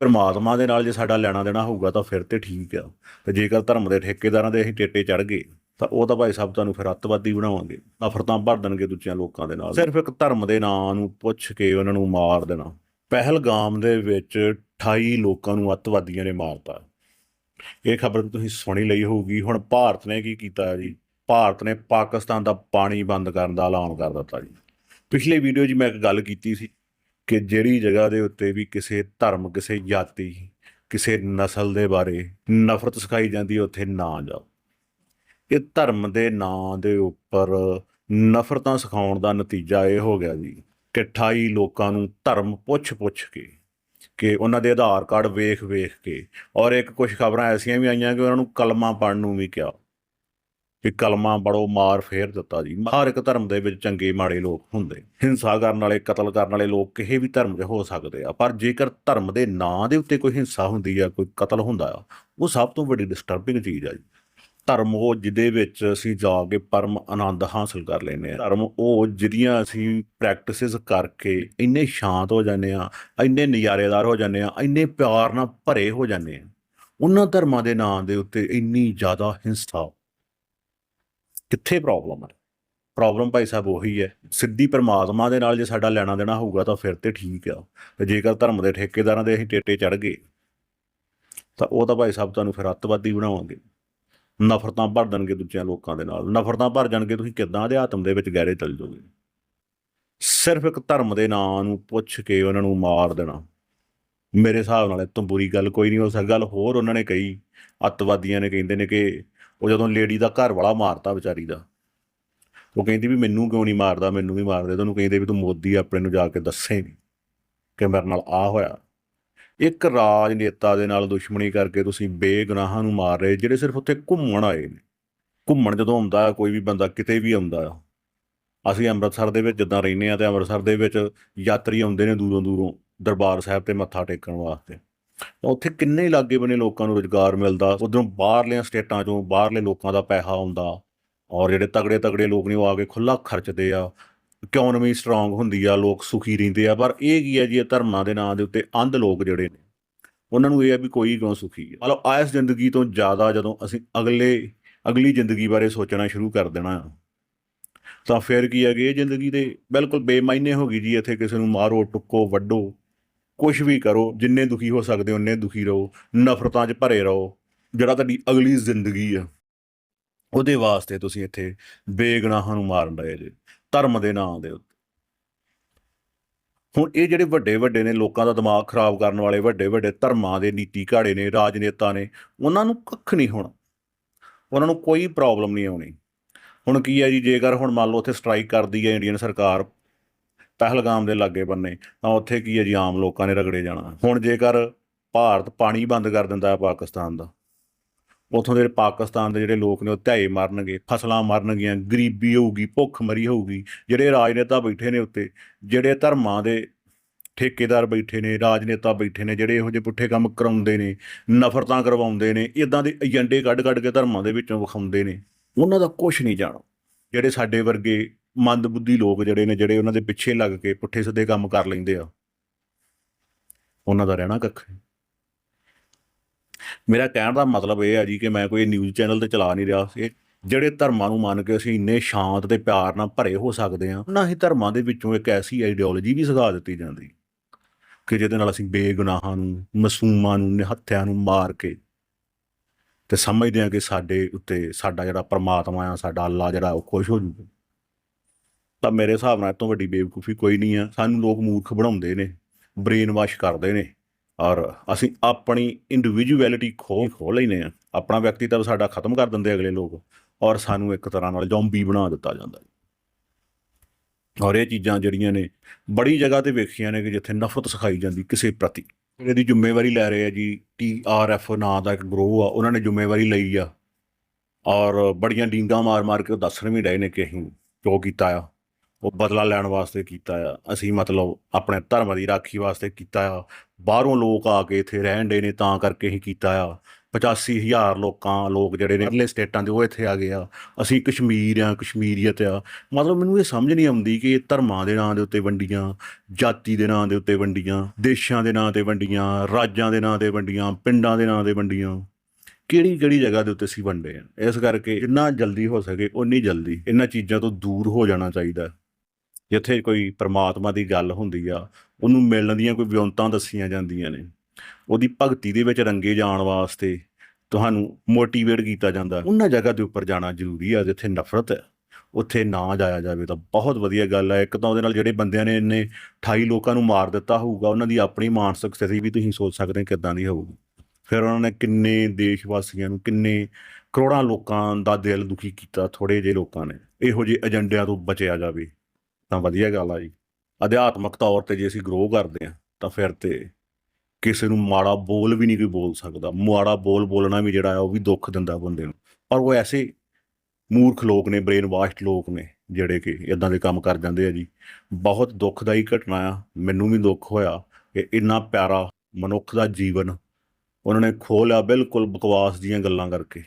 ਪਰਮਾਤਮਾ ਦੇ ਨਾਲ ਜੇ ਸਾਡਾ ਲੈਣਾ ਦੇਣਾ ਹੋਊਗਾ ਤਾਂ ਫਿਰ ਤੇ ਠੀਕ ਆ। ਤੇ ਜੇਕਰ ਧਰਮ ਦੇ ਠੇਕੇਦਾਰਾਂ ਦੇ ਅਸੀਂ ਟੇਟੇ ਚੜ ਗਏ, ਤਾਂ ਉਹ ਤਾਂ ਭਾਈ ਸਾਹਿਬ ਤੁਹਾਨੂੰ ਫਿਰ ਅੱਤਵਾਦੀ ਬਣਾਵਾਂਗੇ। ਨਫ਼ਰਤਾਂ ਭਰ ਦੇਣਗੇ ਦੂਜਿਆਂ ਲੋਕਾਂ ਦੇ ਨਾਲ। ਸਿਰਫ ਇੱਕ ਧਰਮ ਦੇ ਨਾਂ ਨੂੰ ਪੁੱਛ ਕੇ ਉਹਨਾਂ ਨੂੰ ਮਾਰ ਦੇਣਾ। ਪਹਿਲਗਾਮ ਦੇ ਵਿੱਚ 28 ਲੋਕਾਂ ਨੂੰ ਅੱਤਵਾਦੀਆਂ ਨੇ ਮਾਰਤਾ। ਇਹ ਖਬਰ ਤੁਸੀਂ ਸੁਣੀ ਲਈ ਹੋਊਗੀ। ਹੁਣ ਭਾਰਤ ਨੇ ਕੀ ਕੀਤਾ ਜੀ? ਭਾਰਤ ਨੇ ਪਾਕਿਸਤਾਨ ਦਾ ਪਾਣੀ ਬੰਦ ਕਰਨ ਦਾ ਐਲਾਨ ਕਰ ਦਿੱਤਾ ਜੀ। ਪਿਛਲੇ ਵੀਡੀਓ 'ਚ ਮੈਂ ਇੱਕ ਗੱਲ ਕੀਤੀ ਸੀ। ਕਿ ਜਿਹੜੀ ਜਗ੍ਹਾ ਦੇ ਉੱਤੇ ਵੀ ਕਿਸੇ ਧਰਮ ਕਿਸੇ ਜਾਤੀ ਕਿਸੇ ਨਸਲ ਦੇ ਬਾਰੇ ਨਫ਼ਰਤ ਸਿਖਾਈ ਜਾਂਦੀ ਹੈ, ਉੱਥੇ ਨਾ ਜਾਓ। ਇਹ ਧਰਮ ਦੇ ਨਾਂ ਦੇ ਉੱਪਰ ਨਫ਼ਰਤਾਂ ਸਿਖਾਉਣ ਦਾ ਨਤੀਜਾ ਇਹ ਹੋ ਗਿਆ ਜੀ ਕਿ 28 ਲੋਕਾਂ ਨੂੰ ਧਰਮ ਪੁੱਛ-ਪੁੱਛ ਕੇ ਕਿ ਉਹਨਾਂ ਦੇ ਆਧਾਰ ਕਾਰਡ ਵੇਖ-ਵੇਖ ਕੇ ਔਰ ਇੱਕ ਕੁਝ ਖਬਰਾਂ ਐਸੀਆਂ ਵੀ ਆਈਆਂ ਕਿ ਉਹਨਾਂ ਨੂੰ ਕਲਮਾ ਪੜ੍ਹਨ ਨੂੰ ਵੀ ਕਿਹਾ। ਕਿ ਕਲਮਾ ਬੜੋ ਮਾਰ ਫੇਰ ਦਿੱਤਾ ਜੀ। ਹਰ ਇੱਕ ਧਰਮ ਦੇ ਵਿੱਚ ਚੰਗੇ ਮਾੜੇ ਲੋਕ ਹੁੰਦੇ। ਹਿੰਸਾ ਕਰਨ ਵਾਲੇ, ਕਤਲ ਕਰਨ ਵਾਲੇ ਲੋਕ ਕਿਸੇ ਵੀ ਧਰਮ ਦੇ ਹੋ ਸਕਦੇ ਆ। ਪਰ ਜੇਕਰ ਧਰਮ ਦੇ ਨਾਂ ਦੇ ਉੱਤੇ ਕੋਈ ਹਿੰਸਾ ਹੁੰਦੀ ਆ, ਕੋਈ ਕਤਲ ਹੁੰਦਾ ਆ, ਉਹ ਸਭ ਤੋਂ ਵੱਡੀ ਡਿਸਟਰਬਿੰਗ ਚੀਜ਼ ਆ ਜੀ। ਧਰਮ ਉਹ ਜਿਹਦੇ ਵਿੱਚ ਅਸੀਂ ਜਾ ਕੇ ਪਰਮ ਆਨੰਦ ਹਾਸਲ ਕਰ ਲੈਂਦੇ ਆ। ਧਰਮ ਉਹ ਜਿਹਦੀਆਂ ਅਸੀਂ ਪ੍ਰੈਕਟਿਸਿਸ ਕਰਕੇ ਇੰਨੇ ਸ਼ਾਂਤ ਹੋ ਜਾਂਦੇ ਆ, ਇੰਨੇ ਨਜ਼ਾਰੇਦਾਰ ਹੋ ਜਾਂਦੇ ਆ, ਇੰਨੇ ਪਿਆਰ ਨਾਲ ਭਰੇ ਹੋ ਜਾਂਦੇ ਆ, ਉਹਨਾਂ ਧਰਮਾਂ ਦੇ ਨਾਂ ਦੇ ਉੱਤੇ ਇੰਨੀ ਜ਼ਿਆਦਾ ਹਿੰਸਾ ਕਿੱਥੇ ਪ੍ਰੋਬਲਮ ਹੈ ਪ੍ਰੋਬਲਮ ਭਾਈ ਸਾਹਿਬ ਉਹੀ ਹੈ, ਸਿੱਧੀ ਪਰਮਾਤਮਾ ਦੇ ਨਾਲ ਜੇ ਸਾਡਾ ਲੈਣਾ ਦੇਣਾ ਹੋਊਗਾ ਤਾਂ ਫਿਰ ਤੇ ਠੀਕ ਆ। ਤੇ ਜੇਕਰ ਧਰਮ ਦੇ ਠੇਕੇਦਾਰਾਂ ਦੇ ਅਸੀਂ ਟੇਟੇ ਚੜ ਗਏ, ਤਾਂ ਉਹ ਤਾਂ ਭਾਈ ਸਾਹਿਬ ਤੁਹਾਨੂੰ ਫਿਰ ਅੱਤਵਾਦੀ ਬਣਾਵਾਂਗੇ। ਨਫ਼ਰਤਾਂ ਭਰ ਦੇਣਗੇ ਦੂਜਿਆਂ ਲੋਕਾਂ ਦੇ ਨਾਲ। ਨਫ਼ਰਤਾਂ ਭਰ ਜਾਣਗੇ, ਤੁਸੀਂ ਕਿੱਦਾਂ ਅਧਿਆਤਮ ਦੇ ਵਿੱਚ ਗਹਿਰੇ ਚਲ ਜਾਓਗੇ? ਸਿਰਫ ਇੱਕ ਧਰਮ ਦੇ ਨਾਂ ਨੂੰ ਪੁੱਛ ਕੇ ਉਹਨਾਂ ਨੂੰ ਮਾਰ ਦੇਣਾ। ਮੇਰੇ ਹਿਸਾਬ ਨਾਲ ਇਹ ਤੋਂ ਬੁਰੀ ਗੱਲ ਕੋਈ ਨਹੀਂ ਹੋ ਸਕਦੀ। ਗੱਲ ਹੋਰ ਉਹਨਾਂ ਨੇ ਕਹੀ, ਅੱਤਵਾਦੀਆਂ ਨੇ ਕਹਿੰਦੇ ਨੇ ਕਿ ਉਹ ਜਦੋਂ ਲੇਡੀ ਦਾ ਘਰ ਵਾਲਾ ਮਾਰਤਾ ਵਿਚਾਰੀ ਦਾ, ਉਹ ਕਹਿੰਦੀ ਵੀ ਮੈਨੂੰ ਕਿਉਂ ਨਹੀਂ ਮਾਰਦਾ, ਮੈਨੂੰ ਵੀ ਮਾਰਦੇ। ਤੁਹਾਨੂੰ ਕਹਿੰਦੇ ਵੀ ਤੂੰ ਮੋਦੀ ਆਪਣੇ ਨੂੰ ਜਾ ਕੇ ਦੱਸੇ ਨਹੀਂ ਕਿ ਮੇਰੇ ਨਾਲ ਆ ਹੋਇਆ। ਇੱਕ ਰਾਜਨੇਤਾ ਦੇ ਨਾਲ ਦੁਸ਼ਮਣੀ ਕਰਕੇ ਤੁਸੀਂ ਬੇਗੁਨਾਹਾਂ ਨੂੰ ਮਾਰ ਰਹੇ, ਜਿਹੜੇ ਸਿਰਫ ਉੱਥੇ ਘੁੰਮਣ ਆਏ ਨੇ। ਘੁੰਮਣ ਜਦੋਂ ਆਉਂਦਾ ਹੈ ਕੋਈ ਵੀ ਬੰਦਾ ਕਿਤੇ ਵੀ ਆਉਂਦਾ ਆ। ਅਸੀਂ ਅੰਮ੍ਰਿਤਸਰ ਦੇ ਵਿੱਚ ਜਿੱਦਾਂ ਰਹਿੰਦੇ ਆ ਤੇ ਅੰਮ੍ਰਿਤਸਰ ਦੇ ਵਿੱਚ ਯਾਤਰੀ ਆਉਂਦੇ ਨੇ ਦੂਰੋਂ ਦੂਰੋਂ ਦਰਬਾਰ ਸਾਹਿਬ ਤੇ ਮੱਥਾ ਟੇਕਣ ਵਾਸਤੇ। ਤਾਂ ਉੱਥੇ ਕਿੰਨੇ ਲਾਗੇ ਬਨੇ ਲੋਕਾਂ ਨੂੰ ਰੁਜ਼ਗਾਰ ਮਿਲਦਾ? ਉਧਰੋਂ ਬਾਹਰਲੀਆਂ ਸਟੇਟਾਂ ਚੋਂ ਬਾਹਰਲੇ ਲੋਕਾਂ ਦਾ ਪੈਸਾ ਆਉਂਦਾ। ਔਰ ਜਿਹੜੇ ਤਗੜੇ ਤਗੜੇ ਲੋਕ ਨੇ ਉਹ ਆ ਕੇ ਖੁੱਲਾ ਖਰਚਦੇ ਆ। ਇਕਨੋਮੀ ਸਟਰੋਂਗ ਹੁੰਦੀ ਆ ਲੋਕ ਸੁਖੀ ਰਹਿੰਦੇ ਆ। ਪਰ ਇਹ ਕੀ ਹੈ ਜੀ ਇਹ ਧਰਮਾਂ ਦੇ ਨਾਂ ਦੇ ਉੱਤੇ ਅੰਧ ਲੋਕ ਜਿਹੜੇ ਨੇ ਉਹਨਾਂ ਨੂੰ ਇਹ ਆ ਵੀ ਕੋਈ ਕਿਉਂ ਸੁਖੀ ਹੈ ਮਤਲਬ ਆਇਸ ਜ਼ਿੰਦਗੀ ਤੋਂ ਜ਼ਿਆਦਾ ਜਦੋਂ ਅਸੀਂ ਅਗਲੇ ਅਗਲੀ ਜ਼ਿੰਦਗੀ ਬਾਰੇ ਸੋਚਣਾ ਸ਼ੁਰੂ ਕਰ ਦੇਣਾ। ਆ, ਤਾਂ ਫਿਰ ਕੀ ਹੈ ਕਿ ਇਹ ਜ਼ਿੰਦਗੀ ਦੇ ਬਿਲਕੁਲ ਬੇਮਾਇਨੇ ਹੋ ਗਈ ਜੀ। ਇੱਥੇ ਕਿਸੇ ਨੂੰ ਮਾਰੋ ਟੁੱਕੋ ਵੱਡੋ ਕੁਝ ਵੀ ਕਰੋ, ਜਿੰਨੇ ਦੁਖੀ ਹੋ ਸਕਦੇ ਉਨੇ ਦੁਖੀ ਰਹੋ, ਨਫ਼ਰਤਾਂ 'ਚ ਭਰੇ ਰਹੋ, ਜਿਹੜਾ ਤੁਹਾਡੀ ਅਗਲੀ ਜ਼ਿੰਦਗੀ ਆ, ਉਹਦੇ ਵਾਸਤੇ ਤੁਸੀਂ ਇੱਥੇ ਬੇਗਨਾਹਾਂ ਨੂੰ ਮਾਰਨ ਰਹੇ ਜੇ, ਧਰਮ ਦੇ ਨਾਂ ਦੇ ਉੱਤੇ। ਹੁਣ ਇਹ ਜਿਹੜੇ ਵੱਡੇ ਵੱਡੇ ਨੇ, ਲੋਕਾਂ ਦਾ ਦਿਮਾਗ ਖਰਾਬ ਕਰਨ ਵਾਲੇ ਵੱਡੇ ਵੱਡੇ ਧਰਮਾਂ ਦੇ ਨੀਤੀ ਘਾੜੇ ਨੇ, ਰਾਜਨੇਤਾ ਨੇ, ਉਹਨਾਂ ਨੂੰ ਕੱਖ ਨਹੀਂ ਹੋਣਾ। ਉਹਨਾਂ ਨੂੰ ਕੋਈ ਪ੍ਰੋਬਲਮ ਨਹੀਂ ਆਉਣੀ। ਹੁਣ ਕੀ ਹੈ ਜੀ, ਜੇਕਰ ਹੁਣ ਮੰਨ ਲਓ ਉੱਥੇ ਸਟ੍ਰਾਈਕ ਕਰਦੀ ਹੈ ਇੰਡੀਅਨ ਸਰਕਾਰ ਪਹਿਲਗਾਮ ਦੇ ਲਾਗੇ ਬੰਨੇ, ਤਾਂ ਉੱਥੇ ਕੀ ਹੈ ਜੀ, ਆਮ ਲੋਕਾਂ ਨੇ ਰਗੜੇ ਜਾਣਾ। ਹੁਣ ਜੇਕਰ ਭਾਰਤ ਪਾਣੀ ਬੰਦ ਕਰ ਦਿੰਦਾ ਹੈ ਪਾਕਿਸਤਾਨ ਦਾ, ਉਥੋਂ ਦੇ ਪਾਕਿਸਤਾਨ ਦੇ ਜਿਹੜੇ ਲੋਕ ਨੇ, ਉਹ ਧਾਏ ਮਰਨਗੇ, ਫਸਲਾਂ ਮਰਨਗੀਆਂ, ਗਰੀਬੀ ਹੋਊਗੀ ਭੁੱਖ ਮਰੀ ਹੋਊਗੀ, ਜਿਹੜੇ ਰਾਜਨੇਤਾ ਬੈਠੇ ਨੇ ਉੱਤੇ, ਜਿਹੜੇ ਧਰਮਾਂ ਦੇ ਠੇਕੇਦਾਰ ਬੈਠੇ ਨੇ, ਰਾਜਨੇਤਾ ਬੈਠੇ ਨੇ, ਜਿਹੜੇ ਇਹੋ ਜਿਹੇ ਪੁੱਠੇ ਕੰਮ ਕਰਾਉਂਦੇ ਨੇ, ਨਫ਼ਰਤਾਂ ਕਰਵਾਉਂਦੇ ਨੇ, ਇਦਾਂ ਦੇ ਏਜੰਡੇ ਕੱਢ ਕੱਢ ਕੇ ਧਰਮਾਂ ਦੇ ਵਿੱਚੋਂ ਵਿਖਾਉਂਦੇ ਨੇ, ਉਹਨਾਂ ਦਾ ਕੁਝ ਨਹੀਂ ਜਾਣੋ। ਜਿਹੜੇ ਸਾਡੇ ਵਰਗੇ ਮੰਦਬੁੱਧੀ ਲੋਕ ਜਿਹੜੇ ਨੇ, ਜਿਹੜੇ ਉਹਨਾਂ ਦੇ ਪਿੱਛੇ ਲੱਗ ਕੇ ਪੁੱਠੇ ਸਿੱਧੇ ਕੰਮ ਕਰ ਲੈਂਦੇ ਆ, ਉਹਨਾਂ ਦਾ ਰਹਿਣਾ ਕੱਖ ਮੇਰਾ ਕਹਿਣ ਦਾ ਮਤਲਬ ਇਹ ਆ ਜੀ ਕਿ ਮੈਂ ਕੋਈ ਨਿਊਜ਼ ਚੈਨਲ ਤੇ ਚਲਾ ਨਹੀਂ ਰਿਹਾ। ਇਹ ਜਿਹੜੇ ਧਰਮਾਂ ਨੂੰ ਮੰਨ ਕੇ ਅਸੀਂ ਇੰਨੇ ਸ਼ਾਂਤ ਤੇ ਪਿਆਰ ਨਾਲ ਭਰੇ ਹੋ ਸਕਦੇ ਹਾਂ, ਉਹਨਾਂ ਹੀ ਧਰਮਾਂ ਦੇ ਵਿੱਚੋਂ ਇੱਕ ਐਸੀ ਆਈਡੀਓਲੋਜੀ ਵੀ ਸਿਖਾ ਦਿੱਤੀ ਜਾਂਦੀ। ਕਿ ਜਿਹਦੇ ਨਾਲ ਅਸੀਂ ਬੇਗੁਨਾਹਾਂ ਨੂੰ, ਮਾਸੂਮਾਂ ਨੂੰ, ਨਿਹੱਥਿਆਂ ਨੂੰ ਮਾਰ ਕੇ ਤੇ ਸਮਝਦੇ ਹਾਂ ਕਿ ਸਾਡੇ ਉੱਤੇ ਸਾਡਾ ਜਿਹੜਾ ਪਰਮਾਤਮਾ ਆ, ਸਾਡਾ ਅੱਲਾ ਜਿਹੜਾ ਉਹ ਖੁਸ਼ ਹੋ ਜੂਗਾ। ਤਾਂ ਮੇਰੇ ਹਿਸਾਬ ਨਾਲ ਇਹ ਤੋਂ ਵੱਡੀ ਬੇਵਕੂਫੀ ਕੋਈ ਨਹੀਂ ਆ। ਸਾਨੂੰ ਲੋਕ ਮੂਰਖ ਬਣਾਉਂਦੇ ਨੇ ਬ੍ਰੇਨ ਵਾਸ਼ ਕਰਦੇ ਨੇ, ਔਰ ਅਸੀਂ ਆਪਣੀ ਇੰਡੀਵਿਜੂਅਲਿਟੀ ਖੋ ਖੋ ਲੈਨੇ ਆ ਆਪਣਾ ਵਿਅਕਤੀਤਵ ਸਾਡਾ ਖਤਮ ਕਰ ਦਿੰਦੇ ਅਗਲੇ ਲੋਕ, ਔਰ ਸਾਨੂੰ ਇੱਕ ਤਰ੍ਹਾਂ ਨਾਲ ਜ਼ੋਂਬੀ ਬਣਾ ਦਿੱਤਾ ਜਾਂਦਾ ਔਰ ਇਹ ਚੀਜ਼ਾਂ ਜਿਹੜੀਆਂ ਨੇ, ਬੜੀ ਜਗ੍ਹਾ ਤੇ ਵੇਖੀਆਂ ਨੇ ਕਿ ਜਿੱਥੇ ਨਫ਼ਰਤ ਸਿਖਾਈ ਜਾਂਦੀ ਕਿਸੇ ਪ੍ਰਤੀ। ਇਹਦੀ ਜ਼ਿੰਮੇਵਾਰੀ ਲੈ ਰਹੇ ਆ ਜੀ ਟੀ ਆਰ ਟੀਆਰਐਫ ਨਾਂ ਦਾ ਇੱਕ ਗਰੋਹ ਆ, ਉਹਨਾਂ ਨੇ ਜ਼ਿੰਮੇਵਾਰੀ ਲਈ ਆ। ਔਰ ਬੜੀਆਂ ਡੀਂਗਾਂ ਮਾਰ-ਮਾਰ ਕੇ ਉਹ ਦੱਸਣ ਵੀ ਰਹੇ ਨੇ ਕਿ ਅਸੀਂ ਜੋ ਕੀਤਾ ਆ। ਉਹ ਬਦਲਾ ਲੈਣ ਵਾਸਤੇ ਕੀਤਾ ਆ। ਅਸੀਂ ਮਤਲਬ ਆਪਣੇ ਧਰਮ ਦੀ ਰਾਖੀ ਵਾਸਤੇ ਕੀਤਾ ਆ। ਬਾਹਰੋਂ ਲੋਕ ਆ ਕੇ ਇੱਥੇ ਰਹਿਣ ਦੇ ਨੇ, ਤਾਂ ਕਰਕੇ ਹੀ ਕੀਤਾ ਆ। 85000 ਲੋਕਾਂ, ਲੋਕ ਜਿਹੜੇ ਨੇ ਅਗਲੇ ਸਟੇਟਾਂ ਦੇ, ਉਹ ਇੱਥੇ ਆ ਗਏ ਆ। ਅਸੀਂ ਕਸ਼ਮੀਰ ਆ, ਕਸ਼ਮੀਰੀਅਤ ਆ। ਮਤਲਬ ਮੈਨੂੰ ਇਹ ਸਮਝ ਨਹੀਂ ਆਉਂਦੀ ਕਿ ਇਹ ਧਰਮਾਂ ਦੇ ਨਾਂ ਦੇ ਉੱਤੇ ਵੰਡੀਆਂ, ਜਾਤੀ ਦੇ ਨਾਂ ਦੇ ਉੱਤੇ ਵੰਡੀਆਂ, ਦੇਸ਼ਾਂ ਦੇ ਨਾਂ ਤੇ ਵੰਡੀਆਂ, ਰਾਜਾਂ ਦੇ ਨਾਂ ਤੇ ਵੰਡੀਆਂ, ਪਿੰਡਾਂ ਦੇ ਨਾਂ ਤੇ ਵੰਡੀਆਂ। ਕਿਹੜੀ ਕਿਹੜੀ ਜਗ੍ਹਾ ਦੇ ਉੱਤੇ ਅਸੀਂ ਵੰਡੇ ਆ? ਇਸ ਕਰਕੇ ਜਿੰਨਾ ਜਲਦੀ ਹੋ ਸਕੇ ਉਨੀ ਜਲਦੀ। ਇਹਨਾਂ ਚੀਜ਼ਾਂ ਤੋਂ ਦੂਰ ਹੋ ਜਾਣਾ ਚਾਹੀਦਾ। ਜਿੱਥੇ ਕੋਈ ਪ੍ਰਮਾਤਮਾ ਦੀ ਗੱਲ ਹੁੰਦੀ ਆ, ਉਹਨੂੰ ਮਿਲਣ ਦੀਆਂ ਕੋਈ ਵਿਉਂਤਾਂ ਦੱਸੀਆਂ ਜਾਂਦੀਆਂ ਨੇ। ਉਹਦੀ ਭਗਤੀ ਦੇ ਵਿੱਚ ਰੰਗੇ ਜਾਣ ਵਾਸਤੇ ਤੁਹਾਨੂੰ ਮੋਟੀਵੇਟ ਕੀਤਾ ਜਾਂਦਾ ਉਹਨਾਂ ਜਗ੍ਹਾ ਦੇ ਉੱਪਰ ਜਾਣਾ ਜ਼ਰੂਰੀ ਆ, ਜਿੱਥੇ ਨਫ਼ਰਤ ਹੈ, ਉੱਥੇ ਨਾ ਜਾਇਆ ਜਾਵੇ ਤਾਂ ਬਹੁਤ ਵਧੀਆ ਗੱਲ ਹੈ ਇੱਕ ਤਾਂ ਉਹਦੇ ਨਾਲ ਜਿਹੜੇ ਬੰਦਿਆਂ ਨੇ ਇੰਨੇ 28 ਲੋਕਾਂ ਨੂੰ ਮਾਰ ਦਿੱਤਾ ਹੋਊਗਾ, ਉਹਨਾਂ ਦੀ ਆਪਣੀ ਮਾਨਸਿਕ ਸਥਿਤੀ ਵੀ ਤੁਸੀਂ ਸੋਚ ਸਕਦੇ ਹੋ ਕਿੱਦਾਂ ਦੀ ਹੋਊਗੀ। ਫਿਰ ਉਹਨਾਂ ਨੇ ਕਿੰਨੇ ਦੇਸ਼ ਵਾਸੀਆਂ ਨੂੰ ਕਿੰਨੇ ਕਰੋੜਾਂ ਲੋਕਾਂ ਦਾ ਦਿਲ ਦੁਖੀ ਕੀਤਾ ਥੋੜੇ ਜਿਹੇ ਲੋਕਾਂ ਨੇ। ਇਹੋ ਜਿਹੇ ਏਜੰਡਿਆਂ ਤੋਂ ਬਚਿਆ ਜਾਵੇ। ਤਾਂ ਵਧੀਆ ਗੱਲ ਆ ਜੀ। ਅਧਿਆਤਮਕ ਤੌਰ ਤੇ ਜੇ ਅਸੀਂ ਗਰੋ ਕਰਦੇ ਆ ਤਾਂ ਫਿਰ ਤੇ ਕਿਸੇ ਨੂੰ ਮਾੜਾ ਬੋਲ ਵੀ ਨਹੀਂ ਕੋਈ ਬੋਲ ਸਕਦਾ। ਮਾੜਾ ਬੋਲ ਬੋਲਣਾ ਵੀ ਜਿਹੜਾ ਆ, ਉਹ ਵੀ ਦੁੱਖ ਦਿੰਦਾ ਬੰਦੇ ਨੂੰ। ਪਰ ਉਹ ਐਸੇ ਮੂਰਖ ਲੋਕ ਨੇ ਬ੍ਰੇਨ ਵਾਸ਼ਡ ਲੋਕ ਨੇ, ਜਿਹੜੇ ਕਿ ਇਦਾਂ ਦੇ ਕੰਮ ਕਰ ਜਾਂਦੇ ਆ ਜੀ। ਬਹੁਤ ਦੁੱਖਦਾਈ ਘਟਨਾ ਆ, ਮੈਨੂੰ ਵੀ ਦੁੱਖ ਹੋਇਆ। ਕਿ ਇੰਨਾ ਪਿਆਰਾ ਮਨੁੱਖ ਦਾ ਜੀਵਨ, ਉਹਨਾਂ ਨੇ ਖੋਹ ਲਿਆ ਬਿਲਕੁਲ ਬਕਵਾਸ ਦੀਆਂ ਗੱਲਾਂ ਕਰਕੇ।